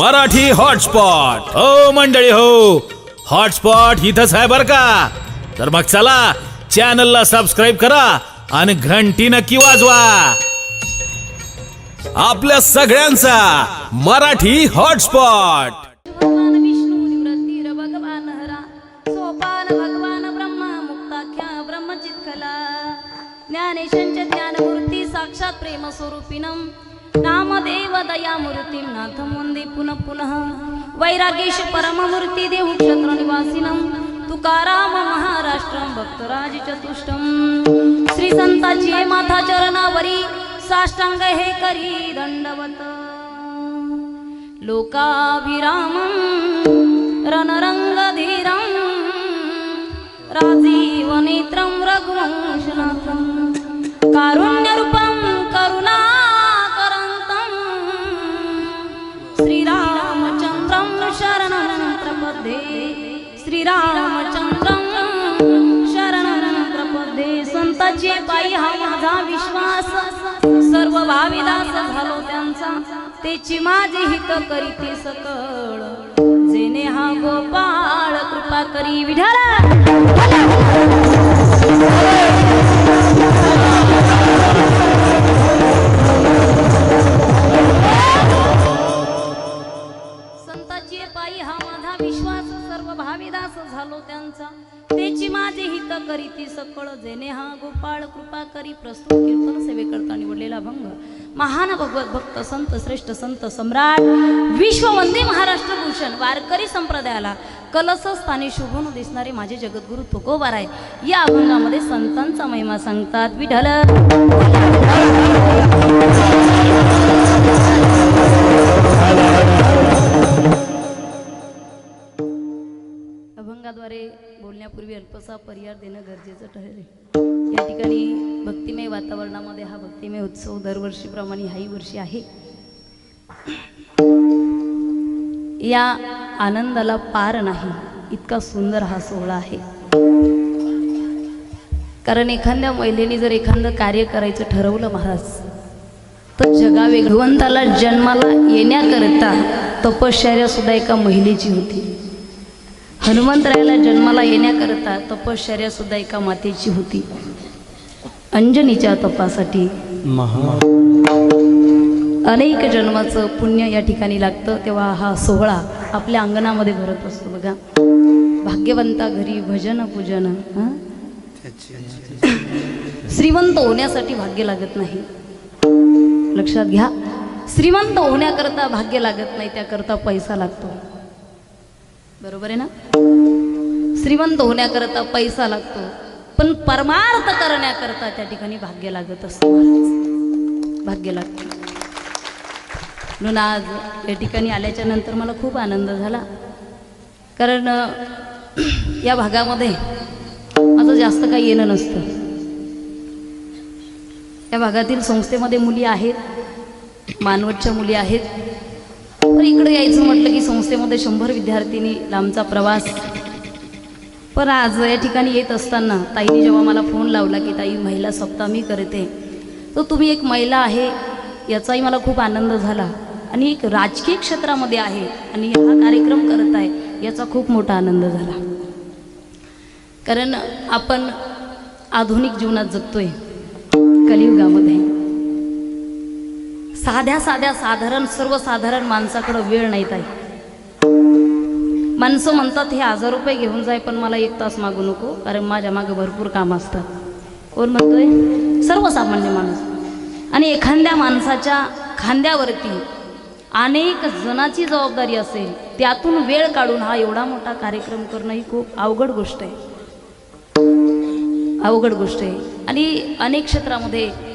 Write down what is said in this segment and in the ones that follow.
Marathi hotspot. हो मंडळी हो. हॉटस्पॉट इथंच आहे बर का? तर मग चला चॅनलला सबस्क्राईब करा आणि घंटी नक्की वाजवा. आपल्या सगळ्यांचा मराठी हॉटस्पॉट. ज्ञानेशांच्या ज्ञानमूर्ती साक्षात प्रेम स्वरूपिनम नामदेव दयामूर्तिं नाथं वंदे पुनः पुनः। वैरागेश परममूर्ति देव तुकाराम महाराष्ट्रं भक्तराज चतुष्टं श्री संताची माथा चरणावरी साष्टांग हे करी दंडवत। लोकाभिरामं रणरङ्गधीरं राजीवनेत्रं रघुवंशनाथं कारुण्य भाविदास झालो त्यांचा. तेची माझी हित करीते सकळ. जेने हा गोपाळ कृपा करी विढाला भगवत भक्त संत श्रेष्ठ संत सम्राट विश्ववंदी महाराष्ट्र भूषण वारकरी संप्रदायाला कलस स्थानी शोभून दिसणारे माझे जगद्गुरु तुकोबार आहे या अभंगामध्ये संतांचा महिमा सांगतात विठल अभंगाद्वारे बोलण्यापूर्वी अल्पसा पर्याय देणं गरजेचं ठरेल. या ठिकाणी भक्तिमय वातावरणामध्ये हा भक्तिमय उत्सव दरवर्षीप्रमाणे हाही वर्षी आहे. या आनंदाला पार नाही इतका सुंदर हा सोहळा आहे. कारण एखाद्या महिलेने जर एखादं कार्य करायचं ठरवलं महाराज तर जगावे भगवंताला जन्माला येण्याकरता तपश्चर्या सुद्धा एका महिलेची होती. हनुमंतरायाला जन्माला येण्याकरता तपश्चर्या सुद्धा एका मातेची होती. अंजनीच्या तपासाठी. अनेक जन्माचं पुण्य या ठिकाणी लागतं तेव्हा हा सोहळा आपल्या अंगणामध्ये भरत असतो बघा. भाग्यवंता घरी भजन पूजन श्रीमंत होण्यासाठी भाग्य लागत नाही. लक्षात घ्या श्रीमंत होण्याकरता भाग्य लागत नाही त्याकरता पैसा लागतो. बरोबर आहे ना? श्रीमंत होण्याकरता पैसा लागतो पण परमार्थ करण्याकरता त्या ठिकाणी भाग्य लागत असतं. भाग्य लागतं. म्हणून आज या ठिकाणी आल्याच्यानंतर मला खूप आनंद झाला. कारण या भागामध्ये माझं जास्त काही येणं नसतं. या भागातील संस्थेमध्ये मुली आहेत मानवतच्या मुली आहेत तर इकडे यायचं म्हटलं की संस्थेमध्ये शंभर विद्यार्थ्यांनी लांबचा प्रवास. पण आज या ठिकाणी येत असताना ताईने जेव्हा मला फोन लावला की ताई महिला सप्ताह मी करते. तर तुम्ही एक महिला आहे याचाही मला खूप आनंद झाला. आणि एक राजकीय क्षेत्रामध्ये आहे आणि हा कार्यक्रम करत आहे याचा खूप मोठा आनंद झाला. कारण आपण आधुनिक जीवनात जगतोय कलियुगामध्ये. साध्या साध्या साधारण सर्वसाधारण माणसाकडं वेळ नाही ताई. माणसं म्हणतात हे हजार रुपये घेऊन जाय पण मला एक तास मागू नको कारण माझ्या मागं भरपूर काम असतात. कोण म्हणतोय? सर्वसामान्य माणूस. आणि एखाद्या माणसाच्या खांद्यावरती अनेक जणाची जबाबदारी असेल त्यातून वेळ काढून हा एवढा मोठा कार्यक्रम करणं ही खूप अवघड गोष्ट आहे. अवघड गोष्ट आहे. आणि अनेक क्षेत्रामध्ये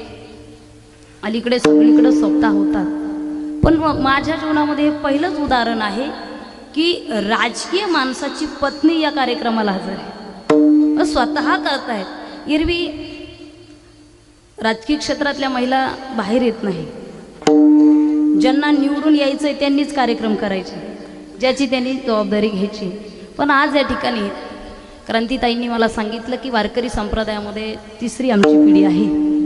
अलीकडे सगळीकडे सप्ताह होतात. पण माझ्या जीवनामध्ये हे पहिलंच उदाहरण आहे की राजकीय माणसाची पत्नी या कार्यक्रमाला हजर आहे. मग स्वतः करतायत. एरवी राजकीय क्षेत्रातल्या महिला बाहेर येत नाही ज्यांना निवडून यायचं आहे त्यांनीच कार्यक्रम करायचे ज्याची त्यांनी जबाबदारी घ्यायची. पण आज या ठिकाणी क्रांतीताईंनी मला सांगितलं की वारकरी संप्रदायामध्ये तिसरी आमची पिढी आहे.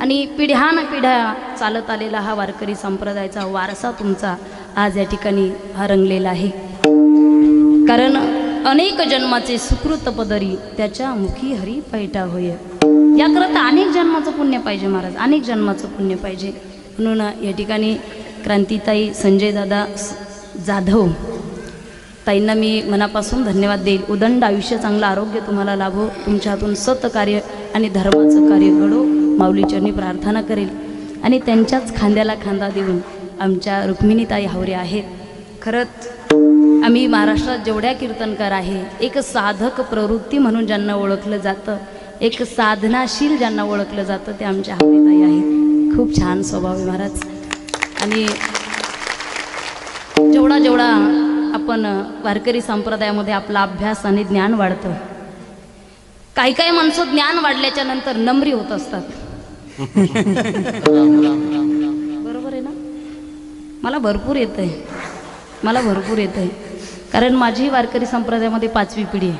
आणि पिढ्यान पिढ्या चालत आलेला हा वारकरी संप्रदायाचा वारसा तुमचा आज या ठिकाणी हरंगलेला रंगलेला आहे. कारण अनेक जन्माचे सुकृत पदरी त्याच्या मुखी हरी पैठा होय. याकरता अनेक जन्माचं पुण्य पाहिजे महाराज अनेक जन्माचं पुण्य पाहिजे. म्हणून या ठिकाणी क्रांतीताई संजय दादा जाधव ताईंना मी मनापासून धन्यवाद देईल. उदंड आयुष्य चांगलं आरोग्य तुम्हाला लाभो. तुमच्या हातून सत्कार्य आणि धर्माचं कार्य घडो. माऊलीचरणी प्रार्थना करेल आणि त्यांच्याच खांद्याला खांदा देऊन आमच्या रुक्मिणीताई हावरे आहेत. खरंच आम्ही महाराष्ट्रात जेवढ्या कीर्तनकार आहे एक साधक प्रवृत्ती म्हणून ज्यांना ओळखलं जातं एक साधनाशील ज्यांना ओळखलं जातं ते आमच्या हावरेताई आहेत. खूप छान स्वभाव आहे महाराज. आणि जेवढा जेवढा आपण वारकरी संप्रदायामध्ये आपला अभ्यास आणि ज्ञान वाढतं काही काही माणसं ज्ञान वाढल्याच्या नंतर नम्री होत असतात. बरोबर आहे ना? मला भरपूर येत आहे मला भरपूर येत आहे कारण माझी वारकरी संप्रदायामध्ये पाचवी पिढी आहे.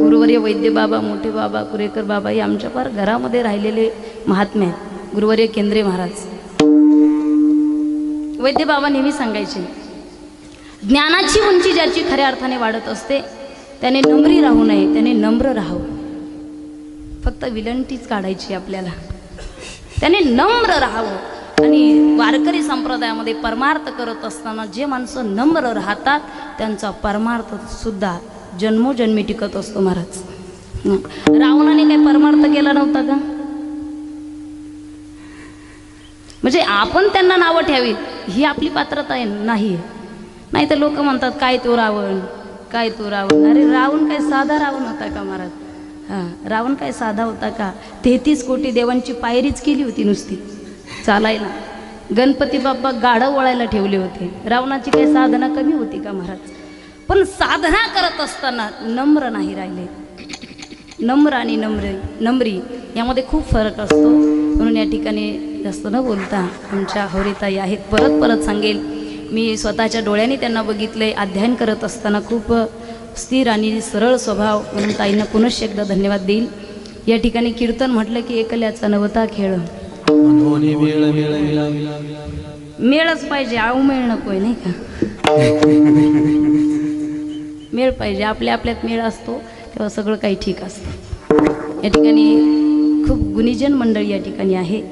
गुरुवर्य वैद्य बाबा मोठे बाबा कुरेकर बाबा हे आमच्या फार घरामध्ये राहिलेले महात्मे आहेत. गुरुवर्य केंद्रे महाराज. वैद्य बाबा नेहमी सांगायचे ज्ञानाची उंची ज्याची खऱ्या अर्थाने वाढत असते त्याने नम्री राहू नये त्याने नम्र राहू फक्त विलंटीच काढायची आपल्याला. त्याने नम्र राहावं. आणि वारकरी संप्रदायामध्ये परमार्थ करत असताना जे माणसं नम्र राहतात त्यांचा परमार्थ सुद्धा जन्मोजन्मी टिकत असतो महाराज. रावणाने काही परमार्थ केला नव्हता का? म्हणजे आपण त्यांना नावं ठेवी ही आपली पात्रता आहे नाही नाही तर लोक म्हणतात काय तो रावण? काय तो रावण? अरे रावण काय साधा रावण होता का महाराज? हां रावण काय साधा होता का? तेहतीस कोटी देवांची पायरीच केली होती नुसती. चालायला. गणपती बाप्पा गाडं वळायला ठेवले होते. रावणाची काही साधना कमी होती का महाराज? पण साधना करत असताना नम्र नाही राहिले. नम्र आणि नम्र नम्री यामध्ये खूप फरक असतो. म्हणून या ठिकाणी जास्त न बोलता आमच्या हौरीताई आहेत. परत परत सांगेल. मी स्वतःच्या डोळ्यांनी त्यांना बघितले अध्ययन करत असताना खूप स्थिर आणि सरळ स्वभाव म्हणून ताईंना पुनश्च एकदा धन्यवाद देईल या ठिकाणी कीर्तन म्हटलं की एकल्याचा नवता खेळ. मेळच पाहिजे आऊ मेळ नकोय नाही का? मेळ पाहिजे आपल्या आपल्यात मेळ असतो तेव्हा सगळं काही ठीक असतं. या ठिकाणी खूप गुणीजन मंडळी या ठिकाणी आहे.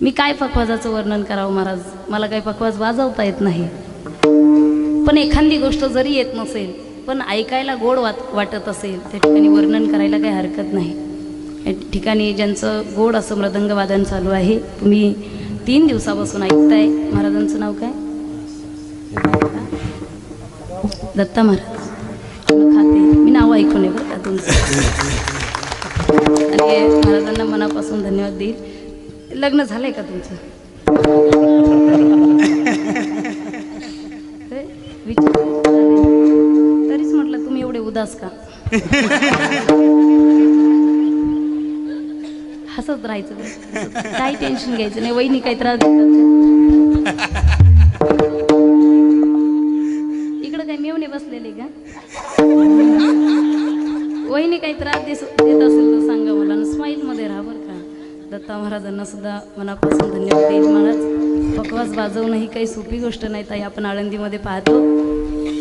मी काय पखवाजाचं वर्णन करावं महाराज? मला काही पखवाज वाजवता येत नाही. पण एखादी गोष्ट जरी येत नसेल पण ऐकायला गोड वाट वाटत असेल त्या ठिकाणी वर्णन करायला काही हरकत नाही. या ठिकाणी ज्यांचं गोड असं मृदंगवादन चालू आहे तुम्ही तीन दिवसापासून ऐकताय. महाराजांचं नाव काय? दत्ता महाराज. खाते. मी नाव ऐकून आहे बरं का तुमचं? आणि महाराजांना मनापासून धन्यवाद देईल. लग्न झालंय का तुमचं? तुम्ही का? हसत राहायचं. काही टेन्शन घ्यायचं नाही. वहिनी काही त्रास देतात इकडं काय मेवणे बसलेले का? वहिनी काही त्रास देस देत असेल तर सांगा मला स्माईलमध्ये राहा बरं का. दत्ता महाराजांना सुद्धा मनापासून धन्यवाद देईल महाराज. बकवास वाजवणं ही काही सोपी गोष्ट नाही ताई. आपण आळंदीमध्ये पाहतो.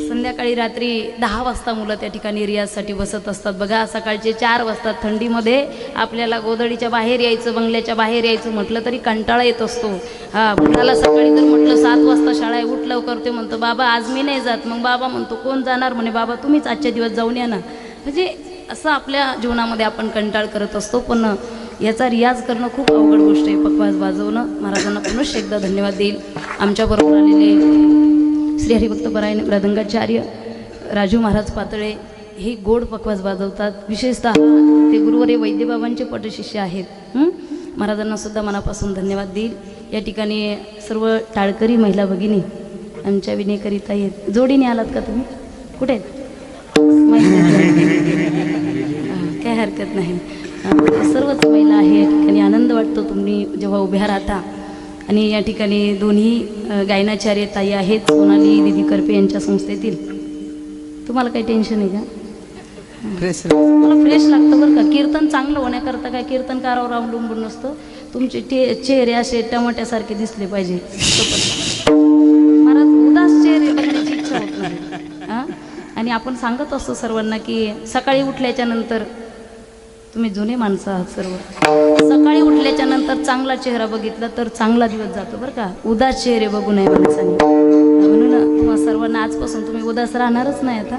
संध्याकाळी रात्री दहा वाजता मुलं त्या ठिकाणी रियाजसाठी बसत असतात. बघा सकाळचे चार वाजता थंडीमध्ये आपल्याला गोधडीच्या बाहेर यायचं बंगल्याच्या बाहेर यायचं म्हटलं तरी कंटाळा येत असतो. हा मुलाला सकाळी तर म्हटलं सात वाजता शाळा आहे उठ लवकर. ते म्हणतो बाबा आज मी नाही जात. मग बाबा म्हणतो कोण जाणार? म्हणे बाबा तुम्हीच आजच्या दिवस जाऊन या ना. म्हणजे असं आपल्या जीवनामध्ये आपण कंटाळ करत असतो पण याचा रियाज करणं खूप अवघड गोष्ट आहे. पकवाज वाजवणं महाराजांना पुनश्च एकदा धन्यवाद देईल. आमच्याबरोबर आलेले श्री हरिभक्त परायण प्रदंगाचार्य राजू महाराज पातळे हे गोड पकवास वाजवतात. विशेषतः ते गुरुवारी वैद्यबाबांचे पटशिष्य आहेत. महाराजांना सुद्धा मनापासून धन्यवाद देईल. या ठिकाणी सर्व टाळकरी महिला भगिनी आमच्या विनेकरिता येत जोडीने आलात का तुम्ही? कुठे आहेत? काय हरकत नाही. सर्वच महिला आहे या ठिकाणी आनंद वाटतो तुम्ही जेव्हा उभ्या राहता. आणि या ठिकाणी दोन्ही गायनाचार्य ताई आहेत सोनाली दिदी करपे यांच्या संस्थेतील. तुम्हाला काही टेन्शन आहे का? फ्रेश मला फ्रेश लागतं बरं का. कीर्तन चांगलं होण्याकरता काय कीर्तनकारावर अवलंबून नसतं. तुमचे टे चेहरे असे टमाट्यासारखे दिसले पाहिजे. महाराज होत नाही. हां आणि आपण सांगत असतो सर्वांना की सकाळी उठल्याच्या नंतर तुम्ही जुने माणसं आहात सर्व. सकाळी उठल्याच्या नंतर चांगला चेहरा बघितला तर चांगला दिवस जातो बरं का. उदास चेहरे बघू नये माणसाने. म्हणून तुम्हा सर्वांना आजपासून तुम्ही उदास राहणारच नाही आता.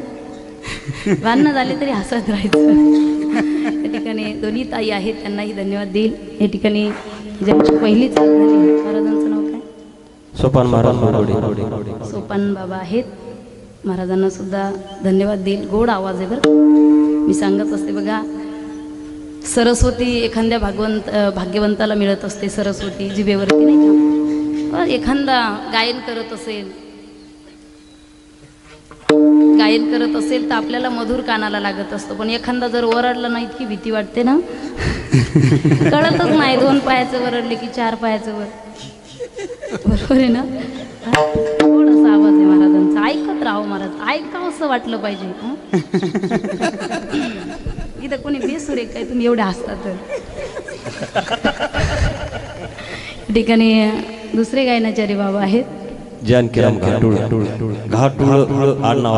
भांडणं झाले तरी हसत राहायचं. या ठिकाणी दोन्ही ताई आहेत त्यांनाही धन्यवाद देईल. या ठिकाणी ज्यांची पहिली चाल झाली महाराजांचं नाव काय? सोपान महाराज सोपान बाबा आहेत. महाराजांना सुद्धा धन्यवाद देईल. गोड आवाज आहे बरं मी सांगत असते बघा सरस्वती एखाद्या भागवंत भाग्यवंताला मिळत असते सरस्वती जिभेवरती नाही का? एखादा गायन करत असेल गायन करत असेल तर आपल्याला मधुर कानाला लागत असतो. पण एखादा जर ओरडला नाही इतकी भीती वाटते ना? कळतच नाही दोन पायाचं वरडले की चार पायाचं वर बरोबर आहे ना? थोडासा आवाज आहे महाराजांचा. ऐकत राहो महाराज ऐकावं असं वाटलं पाहिजे. इथं कोणी बेसुरे काय? तुम्ही एवढे हसता तर. ठिकाणी दुसरे गायनाचार्य बाबा आहेत. जानकीराम घाटुळ. घाटुळ. आडनाव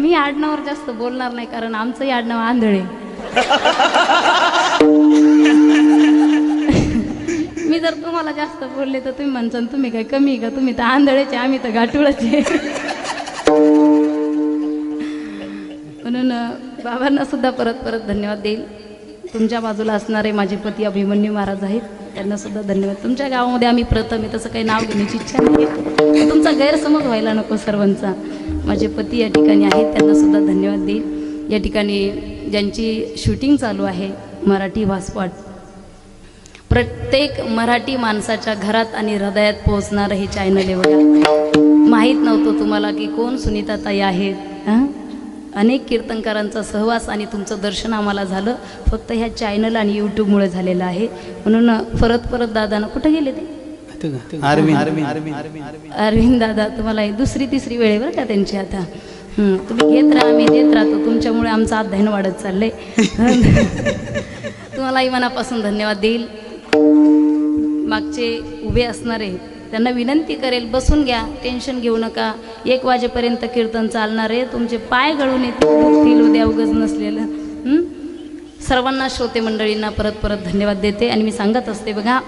मी आडनावर जास्त बोलणार नाही कारण आमचंही आडनाव आंधळे. मी जर तुम्हाला जास्त बोलले तर तुम्ही म्हणसान तुम्ही काय कमी आहे का? तुम्ही तर आंधळेचे आम्ही तर गाठुळाचे म्हणून बाबांना सुद्धा परत परत धन्यवाद देईल. तुमच्या बाजूला असणारे माझे पती अभिमन्यू महाराज आहेत. त्यांना सुद्धा धन्यवाद. तुमच्या गावामध्ये आम्ही प्रथम आहे तसं काही नाव घेण्याची इच्छा नाही तुमचा गैरसमज व्हायला नको सर्वांचा. माझे पती या ठिकाणी आहेत त्यांना सुद्धा धन्यवाद देईल. या ठिकाणी ज्यांची शूटिंग चालू आहे मराठी भासपाट प्रत्येक मराठी माणसाच्या घरात आणि हृदयात पोहोचणारं हे चॅनल आहे बघा. माहीत नव्हतं तुम्हाला की कोण सुनीताताई आहेत हां? अनेक कीर्तनकारांचा सहवास आणि तुमचं दर्शन आम्हाला झालं. फक्त ह्या चॅनल आणि यूट्यूबमुळे झालेलं आहे. म्हणून परत परत दादानं कुठं गेले ते? अरविंद. दादा तुम्हाला दुसरी तिसरी वेळ आहे बरं का त्यांची आता. तुम्ही घेत राहा मी देत राहतो. तुमच्यामुळे आमचं अध्ययन वाढत चाललंय. तुम्हालाही मनापासून धन्यवाद देईल. मागचे उभे असणारे त्यांना विनंती करेल बसून घ्या टेन्शन घेऊ नका. एक वाजेपर्यंत कीर्तन चालणार आहे. तुमचे पाय गळून येतील. उद्या उगच नसलेलं. सर्वांना श्रोते मंडळींना परत परत धन्यवाद देते. आणि मी सांगत असते बघा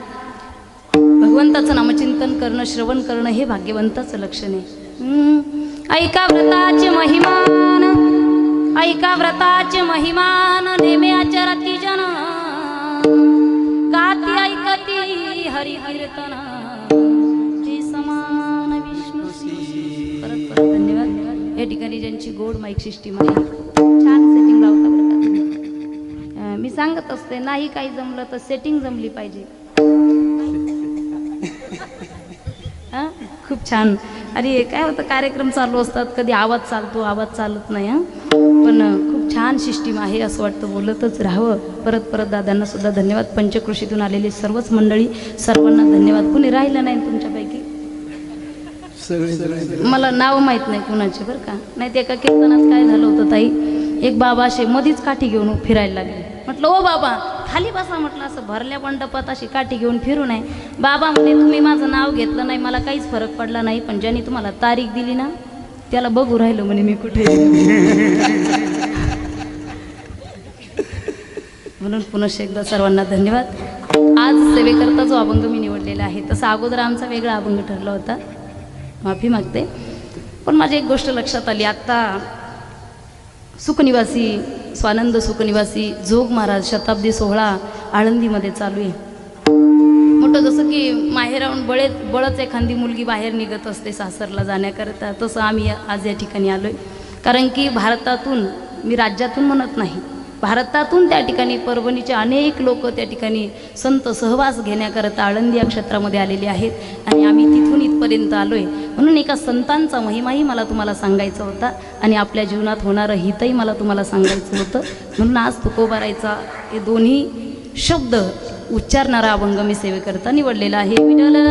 भगवंताचं नामचिंतन करणं श्रवण करणं हे भाग्यवंताचं लक्षण आहे. ऐका व्रताचे महिमान ऐका व्रताचे महिमान नेमे आचरती जन. ती ऐकती हरी कीर्तन या ठिकाणी ज्यांची गोड माईक सिस्टीम आहे. छान सेटिंग लावता बरं मी सांगत असते नाही काही जमलं तर सेटिंग जमली पाहिजे. हां? खूप छान. अरे काय होतं कार्यक्रम चालू असतात कधी आवाज चालतो आवाज चालत नाही हां? पण खूप छान सिस्टीम आहे असं वाटतं बोलतच राहावं. परत परत दादांना सुद्धा धन्यवाद. पंचकृषीतून आलेली सर्वच मंडळी सर्वांना धन्यवाद. कुणी राहिलं नाही तुमच्यापैकी? मला नाव माहीत नाही कुणाचे बरं का. नाही ते एका कीर्तनात काय झालं होतं ताई? एक बाबा असे मधीच काठी घेऊन फिरायला लागले. म्हटलं ओ बाबा खाली बसा म्हटलं असं भरल्या मंडपात अशी काठी घेऊन फिरू नये बाबा म्हणे तुम्ही माझं नाव घेतलं नाही मला काहीच फरक पडला नाही पण ज्यांनी तुम्हाला तारीख दिली ना त्याला बघू राहिलो म्हणे मी कुठे म्हणून पुनश्च एकदा सर्वांना धन्यवाद. आज सेवेकरता जो अभंग मी निवडलेला आहे तसा अगोदर आमचा वेगळा अभंग ठरला होता. माफी मागते. पण माझी एक गोष्ट लक्षात आली. आत्ता सुखनिवासी स्वानंद सुखनिवासी जोग महाराज शताब्दी सोहळा आळंदीमध्ये चालू आहे. मोठं जसं की माहेराहून बळेच बळच एखादी मुलगी बाहेर निघत असते सासरला जाण्याकरता तसं आम्ही आज या ठिकाणी आलो आहे कारण की भारतातून मी राज्यातून म्हणत नाही भारतातून त्या ठिकाणी परभणीचे अनेक लोक त्या ठिकाणी संत सहवास घेण्याकरता आळंदी या क्षेत्रामध्ये आलेले आहेत आणि आम्ही तिथून इथपर्यंत आलो आहे म्हणून एका संतांचा महिमाही मला तुम्हाला सांगायचा होता आणि आपल्या जीवनात होणारं हितही मला तुम्हाला सांगायचं होतं. म्हणून आज तुकोबारायचा हे दोन्ही शब्द उच्चारणारा अभंग मी सेवेकरता निवडलेला आहे. विठ्ठल.